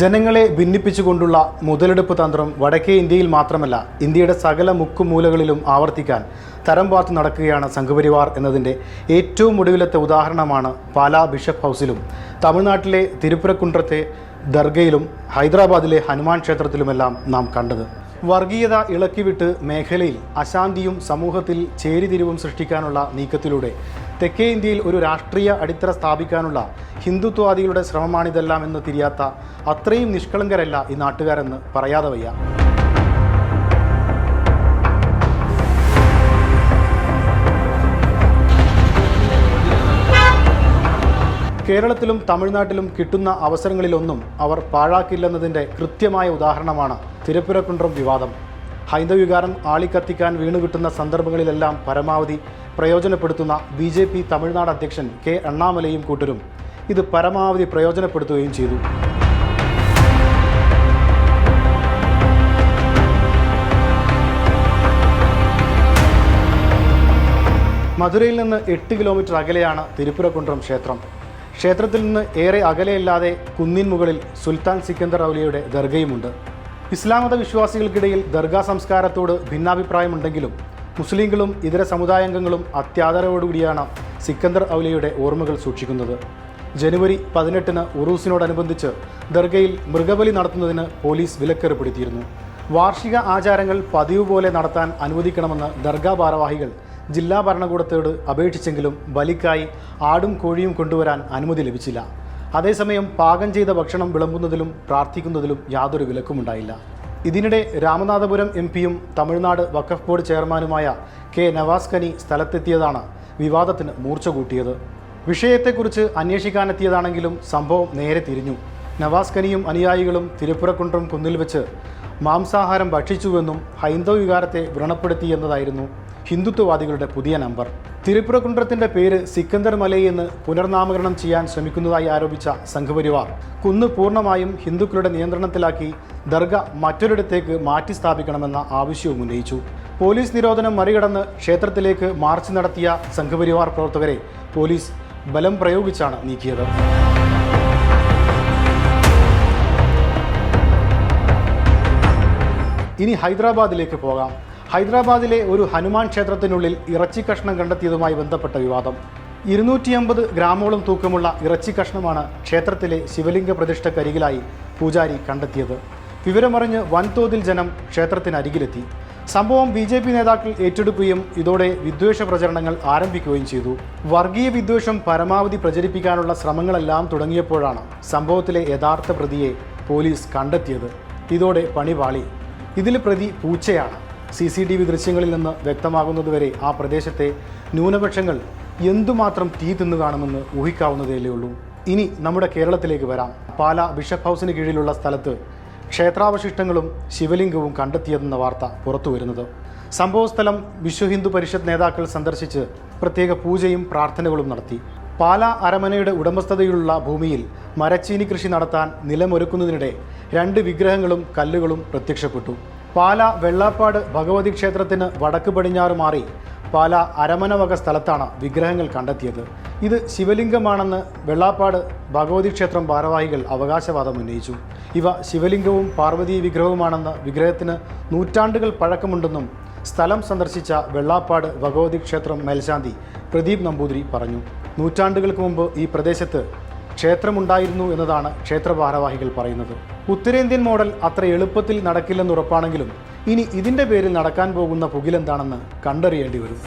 ജനങ്ങളെ ഭിന്നിപ്പിച്ചുകൊണ്ടുള്ള മുതലെടുപ്പ് തന്ത്രം വടക്കേ ഇന്ത്യയിൽ മാത്രമല്ല ഇന്ത്യയുടെ സകല മുക്കുമൂലകളിലും ആവർത്തിക്കാൻ തരം പാർത്ത് നടക്കുകയാണ് സംഘപരിവാർ എന്നതിന്റെ ഏറ്റവും ഒടുവിലത്തെ ഉദാഹരണമാണ് പാലാ ബിഷപ്പ് ഹൗസിലും തമിഴ്നാട്ടിലെ തിരുപ്പുരക്കുണ്ടത്തെ ദർഗയിലും ഹൈദരാബാദിലെ ഹനുമാൻ ക്ഷേത്രത്തിലുമെല്ലാം നാം കണ്ടത്. വർഗീയത ഇളക്കിവിട്ട് മേഖലയിൽ അശാന്തിയും സമൂഹത്തിൽ ചേരിതിരിവും സൃഷ്ടിക്കാനുള്ള നീക്കത്തിലൂടെ തെക്കേ ഇന്ത്യയിൽ ഒരു രാഷ്ട്രീയ അടിത്തറ സ്ഥാപിക്കാനുള്ള ഹിന്ദുത്വവാദികളുടെ ശ്രമമാണിതെല്ലാം എന്ന് തിരിയാത്ത അത്രയും നിഷ്കളങ്കരല്ല ഈ നാട്ടുകാരെന്ന് പറയാതെ വയ്യ. കേരളത്തിലും തമിഴ്നാട്ടിലും കിട്ടുന്ന അവസരങ്ങളിലൊന്നും അവർ പാഴാക്കില്ലെന്നതിന്റെ കൃത്യമായ ഉദാഹരണമാണ് തിരുപ്പുരക്കുണ്ട്രം വിവാദം. ഹൈന്ദവ വികാരം ആളിക്കത്തിക്കാൻ വീണുകിട്ടുന്ന സന്ദർഭങ്ങളിലെല്ലാം പരമാവധി പ്രയോജനപ്പെടുത്തുന്ന ബി ജെ പി തമിഴ്നാട് അധ്യക്ഷൻ കെ അണ്ണാമലയും കൂട്ടരും ഇത് പരമാവധി പ്രയോജനപ്പെടുത്തുകയും ചെയ്തു. മധുരയിൽ നിന്ന് എട്ട് കിലോമീറ്റർ അകലെയാണ് തിരുപ്പുരക്കുണ്ട്രം ക്ഷേത്രം. ക്ഷേത്രത്തിൽ നിന്ന് ഏറെ അകലെയല്ലാതെ കുന്നിൻ മുകളിൽ സുൽത്താൻ സിക്കന്ദർ ഔലിയയുടെ ദർഗയുമുണ്ട്. ഇസ്ലാമത വിശ്വാസികൾക്കിടയിൽ ദർഗാ സംസ്കാരത്തോട് ഭിന്നാഭിപ്രായമുണ്ടെങ്കിലും മുസ്ലിങ്ങളും ഇതര സമുദായാംഗങ്ങളും അത്യാദരവോടുകൂടിയാണ് സിക്കന്ദർ ഔലിയയുടെ ഓർമ്മകൾ സൂക്ഷിക്കുന്നത്. ജനുവരി പതിനെട്ടിന് ഉറൂസിനോടനുബന്ധിച്ച് ദർഗയിൽ മൃഗബലി നടത്തുന്നതിന് പോലീസ് വിലക്കേർപ്പെടുത്തിയിരുന്നു വാർഷിക ആചാരങ്ങൾ പതിവ് പോലെ നടത്താൻ അനുവദിക്കണമെന്ന് ദർഗാ ഭാരവാഹികൾ ജില്ലാ ഭരണകൂടത്തോട് അപേക്ഷിച്ചെങ്കിലും ബലിക്കായി ആടും കോഴിയും കൊണ്ടുവരാൻ അനുമതി ലഭിച്ചില്ല. അതേസമയം പാകം ചെയ്ത ഭക്ഷണം വിളമ്പുന്നതിലും പ്രാർത്ഥിക്കുന്നതിലും യാതൊരു വിലക്കുമുണ്ടായില്ല. ഇതിനിടെ രാമനാഥപുരം എം പിയും തമിഴ്നാട് വഖഫ് ബോർഡ് ചെയർമാനുമായ കെ നവാസ് കനി സ്ഥലത്തെത്തിയതാണ് വിവാദത്തിന് മൂർച്ച കൂട്ടിയത്. വിഷയത്തെക്കുറിച്ച് അന്വേഷിക്കാനെത്തിയതാണെങ്കിലും സംഭവം നേരെ തിരിഞ്ഞു. നവാസ് കനിയും അനുയായികളും തിരുപ്പുറക്കുണ്ട്രം കുന്നിൽ വെച്ച് മാംസാഹാരം ഭക്ഷിച്ചുവെന്നും ഹൈന്ദവ വികാരത്തെ വ്രണപ്പെടുത്തിയെന്നതായിരുന്നു ഹിന്ദുത്വവാദികളുടെ പുതിയ നമ്പർ. തിരുപ്പുറകുണ്ടത്തിന്റെ പേര് സിക്കന്ദർ മലയെന്ന് പുനർനാമകരണം ചെയ്യാൻ ശ്രമിക്കുന്നതായി ആരോപിച്ച സംഘപരിവാർ കുന്ന് പൂർണമായും ഹിന്ദുക്കളുടെ നിയന്ത്രണത്തിലാക്കി ദർഗ മറ്റൊരിടത്തേക്ക് മാറ്റി സ്ഥാപിക്കണമെന്ന ആവശ്യവും ഉന്നയിച്ചു. പോലീസ് നിരോധനം മറികടന്ന് ക്ഷേത്രത്തിലേക്ക് മാർച്ച് നടത്തിയ സംഘപരിവാർ പ്രവർത്തകരെ പോലീസ് ബലം പ്രയോഗിച്ചാണ് നീക്കിയത്. ഇനി ഹൈദരാബാദിലേക്ക് പോകാം. ഹൈദരാബാദിലെ ഒരു ഹനുമാൻ ക്ഷേത്രത്തിനുള്ളിൽ ഇറച്ചി കഷ്ണം കണ്ടെത്തിയതുമായി ബന്ധപ്പെട്ട വിവാദം. ഇരുന്നൂറ്റി അമ്പത് ഗ്രാമോളം തൂക്കമുള്ള ഇറച്ചി കഷ്ണമാണ് ക്ഷേത്രത്തിലെ ശിവലിംഗ പ്രതിഷ്ഠക്കരികിലായി പൂജാരി കണ്ടെത്തിയത്. വിവരമറിഞ്ഞ് വൻതോതിൽ ജനം ക്ഷേത്രത്തിനരികിലെത്തി. സംഭവം ബി ജെ പി നേതാക്കൾ ഏറ്റെടുക്കുകയും ഇതോടെ വിദ്വേഷ പ്രചരണങ്ങൾ ആരംഭിക്കുകയും ചെയ്തു. വർഗീയ വിദ്വേഷം പരമാവധി പ്രചരിപ്പിക്കാനുള്ള ശ്രമങ്ങളെല്ലാം തുടങ്ങിയപ്പോഴാണ് സംഭവത്തിലെ യഥാർത്ഥ പ്രതിയെ പോലീസ് കണ്ടെത്തിയത്. ഇതോടെ പണിപാളി. ഇതിൽ പ്രതി പൂച്ചയാണ്. സി സി ടി വി ദൃശ്യങ്ങളിൽ നിന്ന് വ്യക്തമാകുന്നതുവരെ ആ പ്രദേശത്തെ ന്യൂനപക്ഷങ്ങൾ എന്തുമാത്രം തീ തിന്നു കാണുമെന്ന് ഊഹിക്കാവുന്നതേലേ ഉള്ളൂ ഇനി നമ്മുടെ കേരളത്തിലേക്ക് വരാം. പാല ബിഷപ്പ് ഹൗസിന് കീഴിലുള്ള സ്ഥലത്ത് ക്ഷേത്രാവശിഷ്ടങ്ങളും ശിവലിംഗവും കണ്ടെത്തിയതെന്ന വാർത്ത പുറത്തു വരുന്നത് സംഭവസ്ഥലം വിശ്വ ഹിന്ദു പരിഷത്ത് നേതാക്കൾ സന്ദർശിച്ച് പ്രത്യേക പൂജയും പ്രാർത്ഥനകളും നടത്തി. പാല അരമനയുടെ ഉടമസ്ഥതയിലുള്ള ഭൂമിയിൽ മരച്ചീനി കൃഷി നടത്താൻ നിലമൊരുക്കുന്നതിനിടെ രണ്ട് വിഗ്രഹങ്ങളും കല്ലുകളും പ്രത്യക്ഷപ്പെട്ടു. പാല വെള്ളാപ്പാട് ഭഗവതി ക്ഷേത്രത്തിന് വടക്ക് പടിഞ്ഞാറ് മാറി പാല അരമന വക സ്ഥലത്താണ് വിഗ്രഹങ്ങൾ കണ്ടെത്തിയത്. ഇത് ശിവലിംഗമാണെന്ന് വെള്ളാപ്പാട് ഭഗവതി ക്ഷേത്രം ഭാരവാഹികൾ അവകാശവാദം ഉന്നയിച്ചു. ഇവ ശിവലിംഗവും പാർവതി വിഗ്രഹവുമാണെന്ന് വിഗ്രഹത്തിന് നൂറ്റാണ്ടുകൾ പഴക്കമുണ്ടെന്നും സ്ഥലം സന്ദർശിച്ച വെള്ളാപ്പാട് ഭഗവതി ക്ഷേത്രം മേൽശാന്തി പ്രദീപ് നമ്പൂതിരി പറഞ്ഞു. നൂറ്റാണ്ടുകൾക്ക് മുമ്പ് ഈ പ്രദേശത്ത് ക്ഷേത്രമുണ്ടായിരുന്നു എന്നതാണ് ക്ഷേത്ര ഭാരവാഹികൾ പറയുന്നത്. ഉത്തരേന്ത്യൻ മോഡൽ അത്ര എളുപ്പത്തിൽ നടക്കില്ലെന്നുറപ്പാണെങ്കിലും ഇനി ഇതിന്റെ പേരിൽ നടക്കാൻ പോകുന്ന പുകിലെന്താണെന്ന് കണ്ടറിയേണ്ടി വരും.